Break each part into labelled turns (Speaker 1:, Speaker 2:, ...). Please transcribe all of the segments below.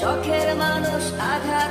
Speaker 1: চোখের মানুষ আঘাত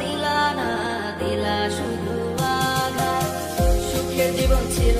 Speaker 1: দিলা না দিলা শুধু আঘাত। সুখের জীবন ছিল